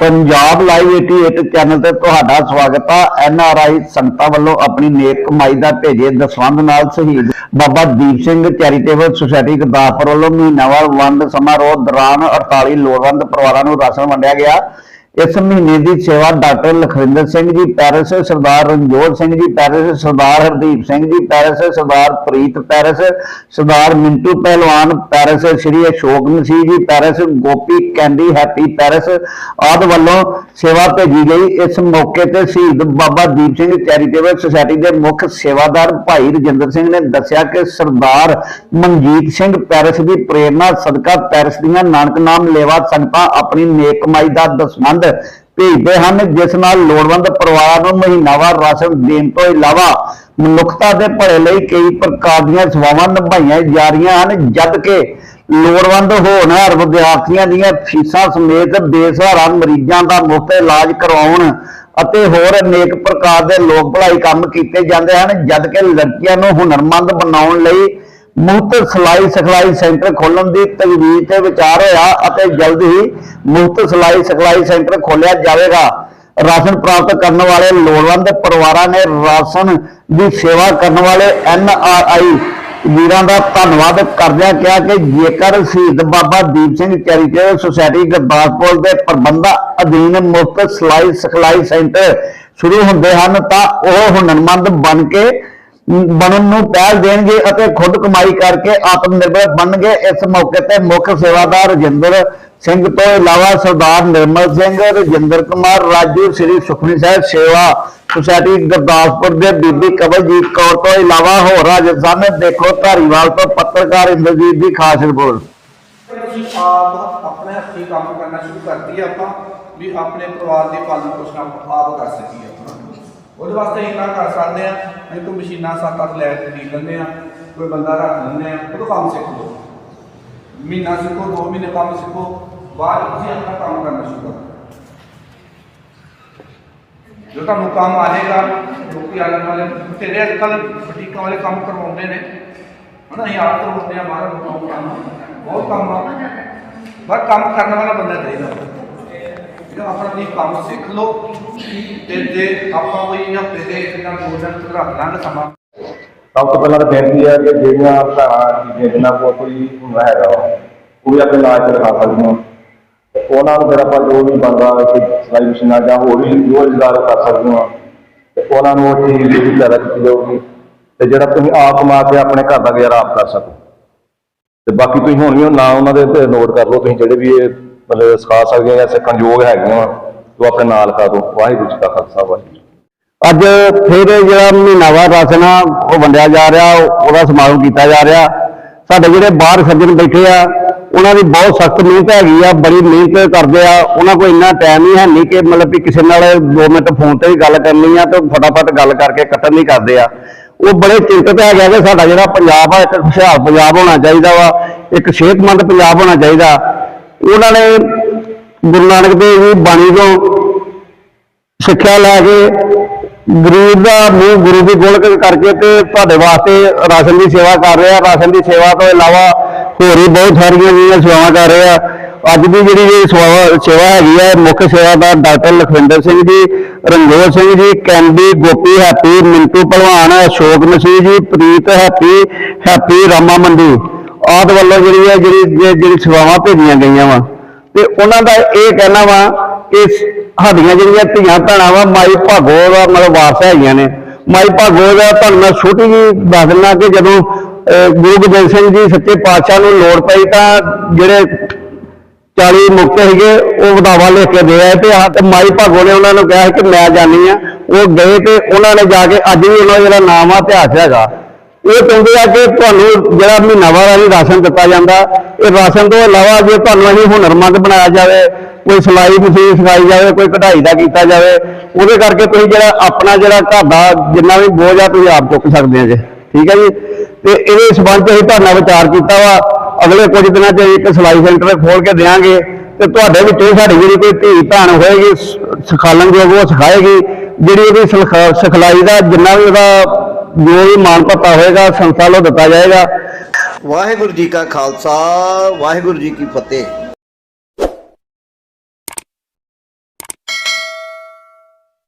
Punjab live 88 channel ਤੇ ਤੁਹਾਡਾ ਸਵਾਗਤ ਆ। ਐਨ ਆਰ ਆਈ ਸੰਗਤਾਂ ਵੱਲੋਂ ਆਪਣੀ ਨੇਕ ਕਮਾਈ ਦਾ ਭੇਜੇ ਦਸਵੰਧ ਨਾਲ ਸ਼ਹੀਦ ਬਾਬਾ ਦੀਪ ਸਿੰਘ ਚੈਰੀਟੇਬਲ ਸੁਸਾਇਟੀ ਗੁਰਦਾਸਪੁਰ ਵੱਲੋਂ ਮਹੀਨਾਵਾਰ ਵੰਡ ਸਮਾਰੋਹ ਦੌਰਾਨ 48 ਲੋੜਵੰਦ ਪਰਿਵਾਰਾਂ ਨੂੰ ਰਾਸ਼ਨ ਵੰਡਿਆ ਗਿਆ। ਇਸ ਮਹੀਨੇ ਦੀ ਸੇਵਾ ਡਾਕਟਰ ਲਖਵਿੰਦਰ ਸਿੰਘ ਜੀ, ਪੈਰਿਸ ਸਰਦਾਰ ਰਣਜੋਤ ਸਿੰਘ ਜੀ, ਪੈਰਿਸ ਸਰਦਾਰ ਹਰਦੀਪ ਸਿੰਘ ਜੀ, ਪੈਰਿਸ ਸਰਦਾਰ ਪ੍ਰੀਤ ਪੈਰਿਸ, ਸਰਦਾਰ ਮਿੰਟੂ ਪਹਿਲਵਾਨ, Paris Shri Ashok Masih ji, Paris Gopi Candy Happy Paris ਆਦਿ ਵੱਲੋਂ ਸੇਵਾ ਭੇਜੀ ਗਈ। ਇਸ ਮੌਕੇ ਤੇ ਸ਼ਹੀਦ ਬਾਬਾ ਦੀਪ ਸਿੰਘ ਚੈਰੀਟੇਬਲ ਸੁਸਾਇਟੀ ਦੇ ਮੁੱਖ ਸੇਵਾਦਾਰ ਭਾਈ ਰਜਿੰਦਰ ਸਿੰਘ ਨੇ ਦੱਸਿਆ ਕਿ ਸਰਦਾਰ ਮਨਜੀਤ ਸਿੰਘ ਪੈਰਿਸ ਦੀ ਪ੍ਰੇਰਣਾ ਸਦਕਾ ਪੈਰਿਸ ਦੀਆਂ ਨਾਨਕ ਨਾਮ ਲੇਵਾ ਸੰਗਤਾਂ ਆਪਣੀ ਨੇਕ ਕਮਾਈ ਦਾ ਦਸਵੰਧ ਭੇਜਦੇ ਹਨ, ਜਿਸ ਨਾਲ ਲੋੜਵੰਦ ਪਰਿਵਾਰਾਂ ਨੂੰ ਮਹੀਨਾਵਾਰ ਰਾਸ਼ਨ ਦੇਣ ਤੋਂ ਇਲਾਵਾ ਮਨੁੱਖਤਾ ਦੇ ਭਲੇ ਲਈ ਕਈ ਪ੍ਰਕਾਰ ਦੀਆਂ ਸੇਵਾਵਾਂ ਨਿਭਾਈਆਂ ਜਾ ਰਹੀਆਂ ਹਨ, ਜਦ ਕਿ ਲੋੜਵੰਦ ਹੋਣਹਾਰ ਵਿਦਿਆਰਥੀਆਂ ਦੀਆਂ ਫੀਸਾਂ ਸਮੇਤ ਬੇਸਹਾਰਾ ਮਰੀਜ਼ਾਂ ਦਾ ਮੁਫਤ ਇਲਾਜ ਕਰਵਾਉਣ ਅਤੇ ਹੋਰ ਅਨੇਕ ਪ੍ਰਕਾਰ ਦੇ ਲੋਕ ਭਲਾਈ ਕੰਮ ਕੀਤੇ ਜਾਂਦੇ ਹਨ, ਜਦ ਕਿ ਲੜਕੀਆਂ ਨੂੰ ਹੁਨਰਮੰਦ ਬਣਾਉਣ ਲਈ ਮੁਫਤ ਸਿਲਾਈ ਸਿਖਲਾਈ ਸੈਂਟਰ ਖੋਲ੍ਹਣ ਦੀ ਤਜਵੀਜ਼ ਤੇ ਵਿਚਾਰ ਹੋਇਆ ਅਤੇ ਜਲਦ ਹੀ ਮੁਫਤ ਸਿਲਾਈ ਸਿਖਲਾਈ ਸੈਂਟਰ ਖੋਲ੍ਹਿਆ ਜਾਵੇਗਾ। ਰਾਸ਼ਨ ਪ੍ਰਾਪਤ ਕਰਨ ਵਾਲੇ ਲੋੜਵੰਦ ਪਰਿਵਾਰਾਂ ਨੇ ਰਾਸ਼ਨ ਦੀ ਸੇਵਾ ਕਰਨ ਵਾਲੇ ਐਨ ਆਰ ਆਈ ਵੀਰਾਂ ਦਾ ਧੰਨਵਾਦ ਕਰਦਿਆਂ ਕਿਹਾ ਕਿ ਜੇਕਰ ਸ਼ਹੀਦ ਬਾਬਾ ਦੀਪ ਸਿੰਘ ਚੈਰੀਟੇਬਲ ਸੁਸਾਇਟੀ ਗੁਰਦਾਸਪੁਰ ਦੇ ਪ੍ਰਬੰਧਾਂ ਅਧੀਨ ਮੁਫਤ ਸਿਲਾਈ ਸਿਖਲਾਈ ਸੈਂਟਰ ਸ਼ੁਰੂ ਹੁੰਦੇ ਹਨ ਤਾਂ ਉਹ ਹੁਨਰਮੰਦ ਬਣ ਕੇ ਬਣਨ ਨੂੰ ਪਹਿਲ ਦੇਣਗੇ ਅਤੇ ਖੁਦ ਕਮਾਈ ਕਰਕੇ ਆਤਮ ਨਿਰਭਰ ਬਣਨਗੇ। ਇਸ ਮੌਕੇ ਤੇ ਮੁੱਖ ਸੇਵਾਦਾਰ ਰਜਿੰਦਰ ਸਿੰਘ ਤੋਂ ਇਲਾਵਾ ਸਰਦਾਰ ਨਿਰਮਲ ਸਿੰਘ, ਰਜਿੰਦਰ ਕੁਮਾਰ, ਰਾਜੂ, ਸ੍ਰੀ ਸੁਖਮਨੀ ਸਾਹਿਬ ਸੇਵਾ ਸੁਸਾਇਟੀ ਗੁਰਦਾਸਪੁਰ ਦੇ ਬੀਬੀ ਕਵਲਜੀਤ ਕੌਰ ਤੋਂ ਇਲਾਵਾ ਹੋਰ ਰਾਜਸਥਾਨ ਦੇਖੋ ਧਾਰੀਵਾਲ ਤੋਂ ਪੱਤਰਕਾਰ ਇੰਦਰਜੀਤ ਦੀ ਖਾਸ ਰਿਪੋਰਟ। ਆਪ ਆਪਣੇ ਹੱਥੀਂ ਕੰਮ ਕਰਨਾ ਸ਼ੁਰੂ ਕਰਤੀ ਆਪਾਂ, ਵੀ ਆਪਣੇ ਪਰਿਵਾਰ ਦੇ ਪਾਲਣ ਪੋਸ਼ਣ ਆਪ ਕਰ ਸਕੀਏ ਆਪਣਾ ਉਹਦੇ ਵਾਸਤੇ ਇੰਨਾ ਕਰ ਸਕਦੇ ਆ ਅਸੀਂ ਤੋਂ ਮਸ਼ੀਨਾਂ ਸੱਤ ਅੱਠ ਲੈ ਕੇ ਖਰੀਦ ਲੈਂਦੇ ਆ ਕੋਈ ਬੰਦਾ ਰੱਖ ਲੈਂਦੇ ਆ ਉਹ ਤੋਂ ਕੰਮ ਸਿੱਖ। ਲਓ ਮਹੀਨਾ ਸਿੱਖੋ, ਦੋ ਮਹੀਨੇ ਕੰਮ ਸਿੱਖੋ, ਬਾਅਦ 'ਚ ਤੁਸੀਂ ਆਪਣਾ ਕੰਮ ਕਰਨਾ ਸ਼ੁਰੂ ਕਰੋ। ਜੋ ਤੁਹਾਨੂੰ ਕੰਮ ਆ ਜਾਏਗਾ ਲੋਕੀ ਆਲਣ ਵਾਲੇ ਤੇਰੇ ਅੱਜ ਕੱਲ੍ਹ ਬੁਟੀਕਾਂ ਵਾਲੇ ਕੰਮ ਕਰਵਾਉਂਦੇ ਨੇ। ਹਨਾ, ਅਸੀਂ ਆਪ ਕਰਵਾਉਂਦੇ ਆ ਬਾਹਰ ਲੋਕਾਂ ਕੰਮ ਬਹੁਤ ਕੰਮ ਆ। ਪਰ ਕੰਮ ਕਰਨ ਵਾਲਾ ਬੰਦਾ ਚਾਹੀਦਾ। ਜਿਹੜਾ ਆਪਣਾ ਵੀ ਕੰਮ ਸਿੱਖ ਲਓ ਤੇ ਜੇ ਆਪਾਂ ਕੋਈ ਹਫ਼ਤੇ ਦੇ ਇੱਕ ਜਾਂ ਰੱਖ ਲਾਂਗੇ ਸਮਾਂ। ਸਭ ਤੋਂ ਪਹਿਲਾਂ ਤਾਂ ਬੇਨਤੀ ਹੈ ਕਿ ਜਿਹੜੀਆਂ ਭੈਣਾਂ ਜਿਹਦੇ ਕੋਲ ਕੋਈ ਹੁੰਦਾ ਹੈਗਾ ਉਹ ਵੀ ਆਪਣੇ ਇਲਾਜ ਕਰਵਾ ਸਕਦੀਆਂ ਉਹਨਾਂ ਨੂੰ ਫਿਰ ਆਪਾਂ ਜੋ ਵੀ ਬਣਦਾ ਕਿ ਸਿਲਾਈ ਮਸ਼ੀਨਾਂ ਜਾਂ ਹੋਰ ਵੀ ਜੋ ਰੁਜ਼ਗਾਰ ਕਰ ਸਕਦੀਆਂ ਤੇ ਉਹਨਾਂ ਨੂੰ ਉਹ ਚੀਜ਼ ਦੀ ਵੀ ਕੀਤੀ ਜਾਊਗੀ। ਤੇ ਜਿਹੜਾ ਤੁਸੀਂ ਆਪ ਕਮਾ ਕੇ ਆਪਣੇ ਘਰ ਦਾ ਗੁਜ਼ਾਰਾ ਆਪ ਕਰ ਸਕੋ। ਤੇ ਬਾਕੀ ਤੁਸੀਂ ਹੁਣ ਵੀ ਨਾ ਉਹਨਾਂ ਦੇ ਨੋਟ ਕਰ ਲਓ, ਤੁਸੀਂ ਜਿਹੜੇ ਵੀ ਇਹ ਮਤਲਬ ਸਿਖਾ ਸਕਦੇ ਜਾਂ ਸਿੱਖਣ ਯੋਗ ਹੈਗੀਆਂ ਵਾ। ਆਪਣੇ ਨਾਲ ਕਰ ਵਾਹਿਗੁਰੂ ਜੀ ਕਾ ਖਾਲਸਾ, ਵਾਹਿਗੁਰੂ ਅੱਜ ਫਿਰ ਜਿਹੜਾ ਮਹੀਨਾਵਾਰ ਰਾਸ਼ਨ ਆ ਉਹ ਵੰਡਿਆ ਜਾ ਰਿਹਾ, ਉਹਦਾ ਸਮਾਗਮ ਕੀਤਾ ਜਾ ਰਿਹਾ। ਸਾਡੇ ਜਿਹੜੇ ਬਾਹਰ ਸੱਜਣ ਬੈਠੇ ਆ, ਉਹਨਾਂ ਦੀ ਬਹੁਤ ਸਖਤ ਮਿਹਨਤ ਹੈਗੀ ਆ, ਬੜੀ ਮਿਹਨਤ ਕਰਦੇ ਆ। ਉਹਨਾਂ ਕੋਲ ਇੰਨਾ ਟਾਈਮ ਹੀ ਹੈ, ਨਹੀਂ ਕਿ ਮਤਲਬ ਵੀ ਕਿਸੇ ਨਾਲ 2 ਮਿੰਟ ਫੋਨ ਤੇ ਵੀ ਗੱਲ ਕਰਨੀ ਆ ਤੇ ਫਟਾਫਟ ਗੱਲ ਕਰਕੇ ਕੱਟਣ ਨਹੀਂ ਕਰਦੇ ਆ। ਉਹ ਬੜੇ ਚਿੰਤਤ ਹੈਗੇ ਕਿ ਸਾਡਾ ਜਿਹੜਾ ਪੰਜਾਬ ਆ, ਇੱਕ ਹੁਸ਼ਿਆਰ ਪੰਜਾਬ ਹੋਣਾ ਚਾਹੀਦਾ ਵਾ, ਇੱਕ ਸਿਹਤਮੰਦ ਪੰਜਾਬ ਹੋਣਾ ਚਾਹੀਦਾ। ਉਹਨਾਂ ਨੇ ਗੁਰੂ ਨਾਨਕ ਦੇਵ ਜੀ ਬਾਣੀ ਤੋਂ ਸਿੱਖਿਆ ਲੈ ਕੇ ਗਰੀਬ ਦਾ ਮੂੰਹ ਗੁਰੂ ਦੀ ਗੋਲਕ ਕਰਕੇ ਤੇ ਤੁਹਾਡੇ ਵਾਸਤੇ ਰਾਸ਼ਨ ਦੀ ਸੇਵਾ ਕਰ ਰਿਹਾ। ਰਾਸ਼ਨ ਦੀ ਸੇਵਾ ਤੋਂ ਇਲਾਵਾ ਹੋਰ ਵੀ ਬਹੁਤ ਸਾਰੀਆਂ ਜਿਹੜੀਆਂ ਸੇਵਾਵਾਂ ਕਰ ਰਿਹਾ। ਅੱਜ ਦੀ ਜਿਹੜੀ ਇਹ ਸੇਵਾ ਸੇਵਾ ਹੈਗੀ ਹੈ ਮੁੱਖ ਸੇਵਾਦਾਰ doctor Lakhwinder Singh ji Ranjot Singh ji, candy, Gopi happy, Mintu ਪਹਿਲਵਾਨ ਅਸ਼ੋਕ ਮਸੀਹ ਜੀ, ਪ੍ਰੀਤ ਹੈਪੀ ਹੈਪੀ ਰਾਮਾ ਮੰਡੀ। ਆਦ ਵੱਲੋਂ ਜਿਹੜੀ ਹੈ ਜਿਹੜੀ ਜਿਹੜੀ ਸੇਵਾਵਾਂ ਭੇਜੀਆਂ ਗਈਆਂ ਵਾ। ਤੇ ਉਹਨਾਂ ਦਾ ਇਹ ਕਹਿਣਾ ਵਾ ਕਿ ਸਾਡੀਆਂ ਜਿਹੜੀਆਂ ਧੀਆਂ ਭੈਣਾਂ ਵਾ ਮਾਈ ਭਾਗੋ ਦਾ ਮਤਲਬ ਵਾਰਸ ਹੈਗੀਆਂ ਨੇ। ਮਾਈ ਭਾਗੋ ਦਾ ਤੁਹਾਨੂੰ ਮੈਂ ਛੋਟੀ ਜੀ ਦੱਸ ਦਿੰਦਾ ਕਿ ਜਦੋਂ ਅਹ, ਗੁਰੂ ਗੋਬਿੰਦ ਸਿੰਘ ਜੀ ਸੱਚੇ ਪਾਤਸ਼ਾਹ ਨੂੰ ਲੋੜ ਪਈ ਤਾਂ ਜਿਹੜੇ 40 ਮੁਕਤ ਸੀਗੇ ਉਹ ਵਧਾਵਾ ਲਿਖ ਕੇ ਦੇ ਆਏ ਤੇ ਆ ਤੇ ਮਾਈ ਭਾਗੋ ਨੇ ਉਹਨਾਂ ਨੂੰ ਕਿਹਾ ਕਿ ਮੈਂ ਜਾਣੀ ਆ ਉਹ ਗਏ ਤੇ ਉਹਨਾਂ ਨੇ ਜਾ ਕੇ ਅੱਜ ਵੀ ਉਹਨਾਂ ਦਾ ਜਿਹੜਾ ਨਾਮ ਆ ਇਤਿਹਾਸ ਹੈਗਾ। ਇਹ ਕਹਿੰਦੇ ਆ ਕਿ ਤੁਹਾਨੂੰ ਜਿਹੜਾ ਮਹੀਨਾਵਾਰ ਵਾਲੀ ਰਾਸ਼ਨ ਦਿੱਤਾ ਜਾਂਦਾ, ਇਹ ਰਾਸ਼ਨ ਤੋਂ ਇਲਾਵਾ ਜੇ ਤੁਹਾਨੂੰ ਅਸੀਂ ਹੁਨਰਮੰਦ ਬਣਾਇਆ ਜਾਵੇ, ਕੋਈ ਸਿਲਾਈ ਮਸ਼ੀਨ ਸਿਖਾਈ ਜਾਵੇ, ਕੋਈ ਕਢਾਈ ਦਾ ਕੀਤਾ ਜਾਵੇ, ਉਹਦੇ ਕਰਕੇ ਤੁਸੀਂ ਜਿਹੜਾ ਆਪਣਾ ਜਿਹੜਾ ਘਰ ਦਾ ਜਿੰਨਾ ਵੀ ਬੋਝ ਆ, ਤੁਸੀਂ ਆਪ ਚੁੱਕ ਸਕਦੇ ਆ ਜੇ। ਠੀਕ ਹੈ ਜੀ? ਤੇ ਇਹਦੇ ਸਬੰਧ ਅਸੀਂ ਤੁਹਾਡਾ ਵਿਚਾਰ ਕੀਤਾ ਵਾ। ਅਗਲੇ ਕੁਝ ਦਿਨਾਂ 'ਚ ਇੱਕ ਸਿਲਾਈ ਸੈਂਟਰ ਖੋਲ ਕੇ ਦੇਵਾਂਗੇ ਤੇ ਤੁਹਾਡੇ ਵਿੱਚੋਂ ਸਾਡੀ ਜਿਹੜੀ ਕੋਈ ਧੀ ਭੈਣ ਹੋਏਗੀ, ਸ- ਸਿਖਾਲਣਯੋਗ ਉਹ ਸਿਖਾਏਗੀ। ਜਿਹੜੀ ਉਹਦੀ ਸਿਲਖਾ- ਸਿਖਲਾਈ ਦਾ ਜਿੰਨਾ ਵੀ ਉਹਦਾ ਜੋ ਵੀ ਮਾਨ ਭੱਤਾ ਹੋਏਗਾ ਸੰਸਥਾ ਵੱਲੋਂ ਦਿੱਤਾ ਜਾਏਗਾ। ਵਾਹਿਗੁਰੂ ਜੀ ਕਾ ਖਾਲਸਾ, ਵਾਹਿਗੁਰੂ ਜੀ ਕੀ ਫਤਿਹ।